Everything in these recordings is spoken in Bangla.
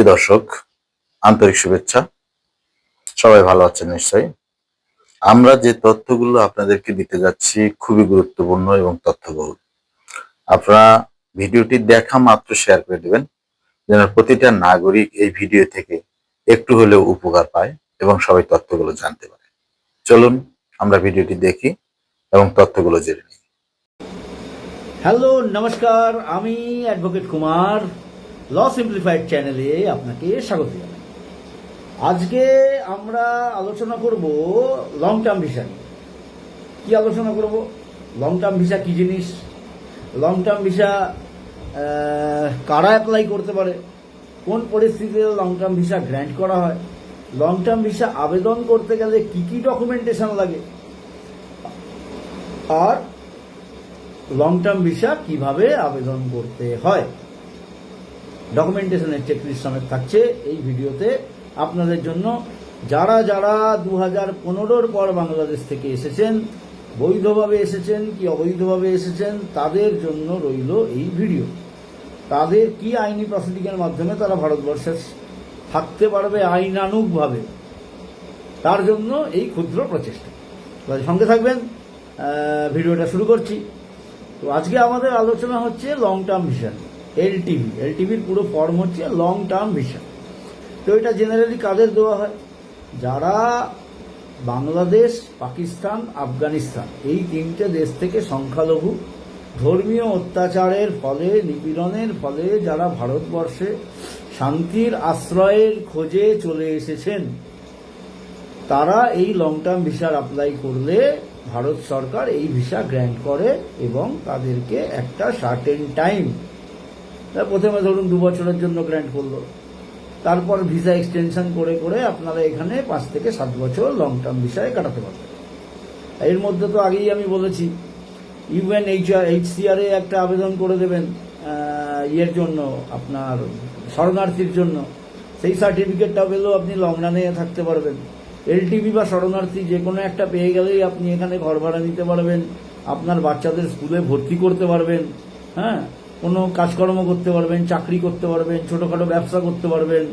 প্রিয় দর্শক, আন্তরিক শুভেচ্ছা। সবাই ভালো আছেন নিশ্চয়ই। আমরা যে তথ্যগুলো আপনাদেরকে দিতে যাচ্ছি খুবই গুরুত্বপূর্ণ এবং তথ্যবহুল। আপনারা ভিডিওটি দেখা মাত্র শেয়ার করে দিবেন, যেন প্রতিটা নাগরিক এই ভিডিও থেকে একটু হলেও উপকার পায় এবং সবাই তথ্যগুলো জানতে পারে। চলুন আমরা ভিডিওটি দেখি এবং তথ্যগুলো জেনে নিই। হ্যালো, নমস্কার। আমি অ্যাডভোকেট কুমার। ল সিম্পলিফাইড চ্যানেলে আপনাকে স্বাগত জানাই। আজকে আমরা আলোচনা করব লং টার্ম ভিসা নিয়ে। কি আলোচনা করব? লং টার্ম ভিসা কী জিনিস? লং টার্ম ভিসা কারা অ্যাপ্লাই করতে পারে? কোন পরিস্থিতিতে লং টার্ম ভিসা গ্র্যান্ট করা হয়? লং টার্ম ভিসা আবেদন করতে গেলে কি কি ডকুমেন্টেশন লাগে? আর লং টার্ম ভিসা কীভাবে আবেদন করতে হয়? ডকুমেন্টেশনের চেকলিস্ট সমেত থাকছে। এই ভিডিওতে আপনাদের জন্য যারা যারা দু হাজার পনেরোর পর বাংলাদেশ থেকে এসেছেন, বৈধভাবে এসেছেন কি অবৈধভাবে এসেছেন, তাদের জন্য রইল এই ভিডিও। তাদের কি আইনি প্রসিডিংয়ের মাধ্যমে তারা ভারতবর্ষে থাকতে পারবে আইনানুগভাবে? তার জন্য এই ক্ষুদ্র প্রচেষ্টা। তাহলে সঙ্গে থাকবেন ভিডিওটা শুরু করছি। তো আজকে আমাদের আলোচনা হচ্ছে লং টার্ম ভিসা এলটিভি। এলটিভির পুরো ফর্ম হচ্ছে লং টার্ম ভিসা তো এটা জেনারেলি কাদের দেওয়া হয়? যারা বাংলাদেশ, পাকিস্তান, আফগানিস্তান, এই তিনটে দেশ থেকে সংখ্যালঘু, ধর্মীয় অত্যাচারের ফলে, নিপীড়নের ফলে যারা ভারতবর্ষে শান্তির আশ্রয়ের খোঁজে চলে এসেছেন, তারা এই লং টার্ম ভিসার অ্যাপ্লাই করলে ভারত সরকার এই ভিসা গ্র্যান্ট করে এবং তাদেরকে একটা সার্টেন টাইম প্রথমে ধরুন দু বছরের জন্য গ্র্যান্ট করল। তারপর ভিসা এক্সটেনশন করে করে আপনারা এখানে পাঁচ থেকে সাত বছর লং টার্ম ভিসায় কাটাতে পারবেন। এর মধ্যে তো আগেই আমি বলেছি ইউএন এইচআর এইচসিআরে একটা আবেদন করে দেবেন ইয়ের জন্য, আপনার শরণার্থীর জন্য। সেই সার্টিফিকেটটা পেলেও আপনি লং রানে থাকতে পারবেন। এলটিভি বা শরণার্থী যে কোনো একটা পেয়ে গেলেই আপনি এখানে ঘর ভাড়া নিতে পারবেন, আপনার বাচ্চাদের স্কুলে ভর্তি করতে পারবেন হ্যাঁ? কোনো কাজকর্ম করতে পারবেন, চাকরি করতে পারবেন, ছোটোখাটো ব্যবসা করতে পারবেন।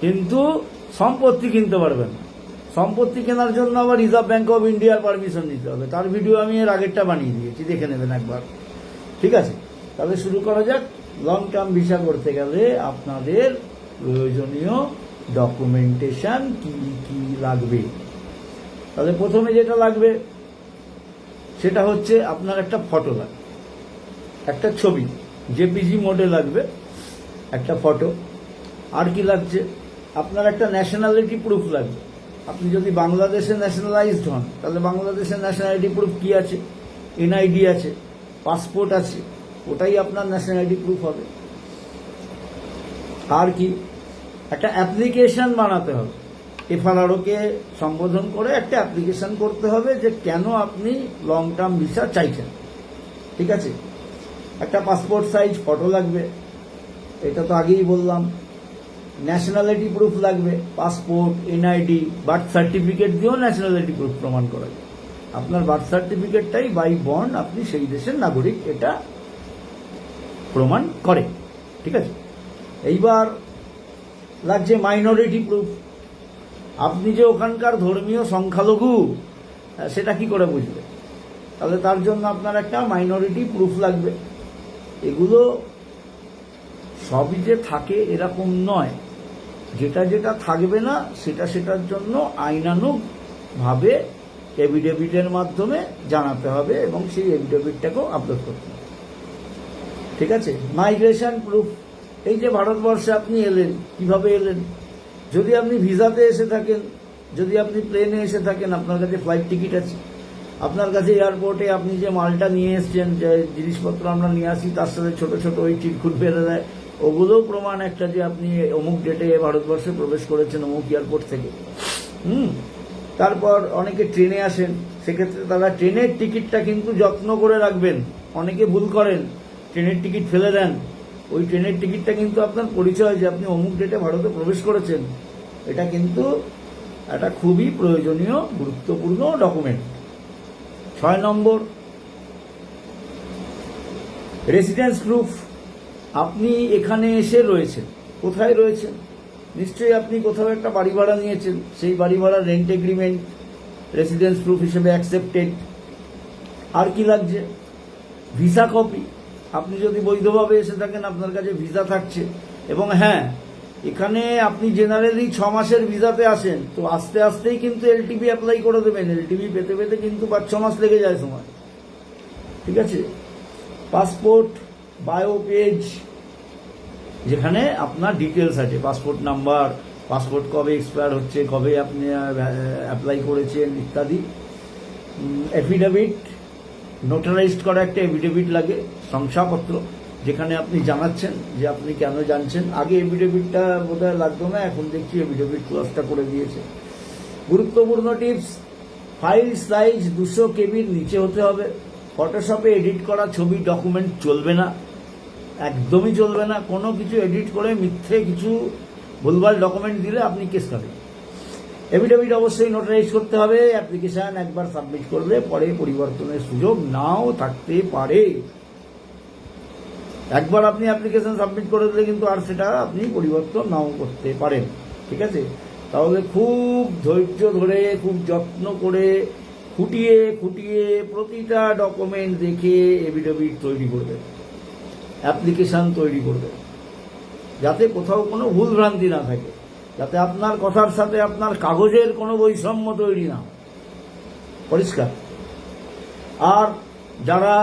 কিন্তু সম্পত্তি কিনতে পারবেন। সম্পত্তি কেনার জন্য আবার রিজার্ভ ব্যাংক অফ ইন্ডিয়ার পারমিশন নিতে হবে। তার ভিডিও আমি এর আগেরটা বানিয়ে দিয়েছি, দেখে নেবেন একবার। ঠিক আছে? তাহলে শুরু করা যাক। লং টার্ম ভিসা করতে গেলে আপনাদের প্রয়োজনীয় ডকুমেন্টেশন কি কি লাগবে? তাহলে প্রথমে যেটা লাগবে, সেটা হচ্ছে আপনার একটা ফটো লাগবে। একটা ছবি জেপিজি মোডে লাগবে, একটা ফটো আর কি লাগছে? আপনার একটা ন্যাশনালিটি প্রুফ লাগবে। আপনি যদি বাংলাদেশে ন্যাশনালাইজড হন, তাহলে বাংলাদেশের ন্যাশনালিটি প্রুফ কি আছে? এনআইডি আছে পাসপোর্ট আছে, ওটাই আপনার ন্যাশনালিটি প্রুফ হবে। আর কি? একটা অ্যাপ্লিকেশন বানাতে হবে। এফআরআরওকে সম্বোধন করে একটা অ্যাপ্লিকেশন করতে হবে যে কেন আপনি লং টার্ম ভিসা চাইছেন। ঠিক আছে? একটা পাসপোর্ট সাইজ ফটো লাগবে, এটা তো আগেই বললাম। ন্যাশনালিটি প্রুফ লাগবে পাসপোর্ট এনআইডি বার্থ সার্টিফিকেট দিয়েও ন্যাশনালিটি প্রুফ প্রমাণ করা যায়। আপনার বার্থ সার্টিফিকেটটাই বাই বন্ড আপনি সেই দেশের নাগরিক এটা প্রমাণ করে, ঠিক আছে? এইবার লাগছে মাইনরিটি প্রুফ আপনি যে ওখানকার ধর্মীয় সংখ্যালঘু, সেটা কি করে বুঝবে? তাহলে তার জন্য আপনার একটা মাইনরিটি প্রুফ লাগবে। এগুলো সবই যে থাকে এরকম নয়। যেটা যেটা থাকবে না, সেটা সেটার জন্য আইনানুগ ভাবে এভিডেভিটের মাধ্যমে জানাতে হবে এবং সেই এভিডেভিটটাকেও আপলোড করতে হবে। ঠিক আছে? Migration proof. এই যে ভারতবর্ষে আপনি এলেন, কীভাবে এলেন? যদি আপনি ভিসাতে এসে থাকেন, যদি আপনি প্লেনে এসে থাকেন, আপনার কাছে ফ্লাইট টিকিট আছে আপনার কাছে এয়ারপোর্টে আপনি যে মালটা নিয়ে এসছেন, যে জিনিসপত্র আমরা নিয়ে আসি, তার সাথে ছোট ছোট ওই চিটকুট ফেলে দেয়, ওগুলোও প্রমাণ একটা যে আপনি অমুক ডেটে ভারতবর্ষে প্রবেশ করেছেন অমুক এয়ারপোর্ট থেকে। হুম? তারপর অনেকে ট্রেনে আসেন, সেক্ষেত্রে তারা ট্রেনের টিকিটটা কিন্তু যত্ন করে রাখবেন। অনেকে ভুল করেন, ট্রেনের টিকিট ফেলে দেন। ওই ট্রেনের টিকিটটা কিন্তু আপনার পরিচয় যে আপনি অমুক ডেটে ভারতে প্রবেশ করেছেন। এটা কিন্তু একটা খুবই প্রয়োজনীয়, গুরুত্বপূর্ণ ডকুমেন্ট ছয় নম্বর রেসিডেন্স প্রুফ আপনি এখানে এসে রয়েছেন। কোথায় রয়েছেন? নিশ্চয়ই আপনি কোথাও একটা বাড়ি ভাড়া নিয়েছেন। সেই বাড়ি ভাড়ার রেন্ট এগ্রিমেন্ট রেসিডেন্স প্রুফ হিসেবে অ্যাকসেপ্টেড আর কি লাগছে? ভিসা কপি আপনি যদি বৈধভাবে এসে থাকেন, আপনার কাছে ভিসা থাকছে। এবং হ্যাঁ এখানে আপনি জেনারেলি ছ মাসের ভিসাতে আসেন, তো আস্তে আস্তেই কিন্তু এলটিভি অ্যাপ্লাই করে দেবেন। এলটিভি পেতে পেতে কিন্তু পাঁচ ছ মাস লেগে যায় সময়। ঠিক আছে? পাসপোর্ট বায়ো পেজ যেখানে আপনার ডিটেলস আছে। পাসপোর্ট নাম্বার পাসপোর্ট কবে এক্সপায়ার হচ্ছে, কবে আপনি অ্যাপ্লাই করেছেন ইত্যাদি। এফিডেভিট নোটারাইজড করা একটা এফিডেভিট লাগে, শংসাপত্র। যেখানে আপনি জানাচ্ছেন যে আপনি কেন জানছেন। আগে এফিডেভিটটা বোধহয় লাগতো না, এখন দেখছি এফিডেভিট ক্লাসটা করে দিয়েছে। গুরুত্বপূর্ণ টিপস ফাইল সাইজ দুশো কেবির নিচে হতে হবে। ফটোশপে এডিট করা ছবি ডকুমেন্ট চলবে না। একদমই চলবে না। কোনো কিছু এডিট করে মিথ্যে কিছু ভুলভাল ডকুমেন্ট দিলে আপনি কেস খাবেন। এফিডেভিট অবশ্যই নোটারাইজ করতে হবে। অ্যাপ্লিকেশান একবার সাবমিট করলে পরে পরিবর্তনের সুযোগ নাও থাকতে পারে। একবার আপনি অ্যাপ্লিকেশন সাবমিট করে দিলে কিন্তু আর সেটা আপনি পরিবর্তন নাও করতে পারেন, ঠিক আছে? তাহলে খুব ধৈর্য ধরে, খুব যত্ন করে, খুঁটিয়ে খুঁটিয়ে প্রতিটা ডকুমেন্ট দেখে এফিডেভিট তৈরি করবেন অ্যাপ্লিকেশান তৈরি করবেন যাতে কোথাও কোনো ভুলভ্রান্তি না থাকে, যাতে আপনার কথার সাথে আপনার কাগজের কোনো বৈষম্য তৈরি না, পরিষ্কার? আর যারা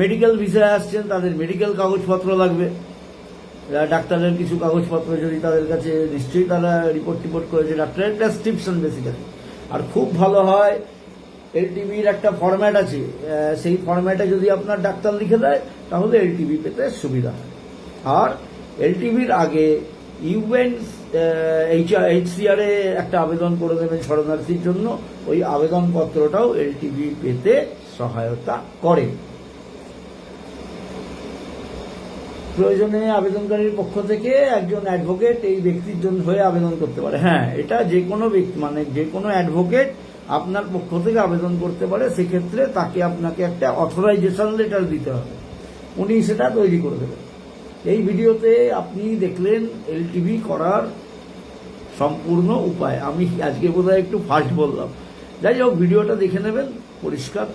মেডিকেল ভিসায় আসছেন, তাদের মেডিকেল কাগজপত্র লাগবে। ডাক্তারের কিছু কাগজপত্র যদি তাদের কাছে, নিশ্চয়ই তারা রিপোর্ট টিপোর্ট করেছে ডাক্তারের প্রেসক্রিপশন বেসিক্যালি আর খুব ভালো হয় এলটিভির একটা ফরম্যাট আছে। সেই ফরম্যাটে যদি আপনার ডাক্তার লিখে দেয়, তাহলে এলটিভি পেতে সুবিধা হয়। আর এলটিভির আগে ইউএন এইচসিআর এ একটা আবেদন করে দেবেন শরণার্থীর জন্য। ওই আবেদনপত্রটাও এলটিভি পেতে সহায়তা করে। প্রয়োজনে আবেদনকারীর পক্ষ থেকে একজন অ্যাডভোকেট এই ব্যক্তির জন্য হয়ে আবেদন করতে পারে। হ্যাঁ এটা যে কোনো ব্যক্তি মানে যে কোনো অ্যাডভোকেট আপনার পক্ষ থেকে আবেদন করতে পারে, সেক্ষেত্রে তাকে আপনাকে একটা অথরাইজেশন লেটার দিতে হবে। উনি সেটা তৈরি করে দেবেন। এই ভিডিওতে আপনি দেখলেন এলটিভি করার সম্পূর্ণ উপায়। আমি আজকে বোধহয় একটু ফাস্ট বললাম। যাই হোক, ভিডিওটা দেখে নেবেন, পরিষ্কার।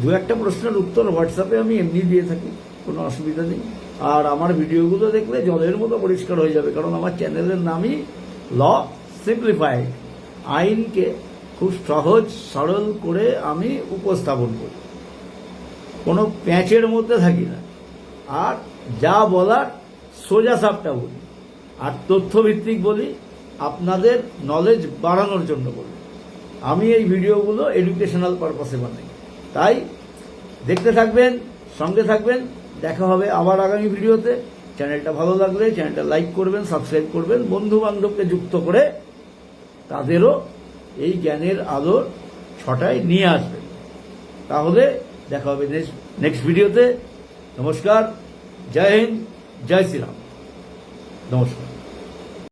দু একটা প্রশ্নের উত্তর হোয়াটসঅ্যাপে আমি এমনি দিয়ে থাকি, কোনো অসুবিধা নেই। আর আমার ভিডিওগুলো দেখলে জলের মতো পরিষ্কার হয়ে যাবে, কারণ আমার চ্যানেলের নামই ল সিম্পলিফাইড। আইনকে খুব সহজ, সরল করে আমি উপস্থাপন করি। কোনো প্যাঁচের মধ্যে থাকি না। আর যা বলার সোজা সাপটা বলি। আর তথ্যভিত্তিক বলি, আপনাদের নলেজ বাড়ানোর জন্য বলি। আমি এই ভিডিওগুলো এডুকেশনাল পারপাসে বানাই। তাই দেখতে থাকবেন, সঙ্গে থাকবেন দেখা হবে আবার আগামী ভিডিওতে। চ্যানেলটা ভালো লাগলে চ্যানেলটা লাইক করবেন, সাবস্ক্রাইব করবেন বন্ধু বান্ধবকে যুক্ত করে তাদেরও এই জ্ঞানের আলোর ছটায় নিয়ে আসবেন। তাহলে দেখা হবে নেক্সট ভিডিওতে। নমস্কার, জয় হিন্দ, জয় শ্রীরাম। নমস্কার।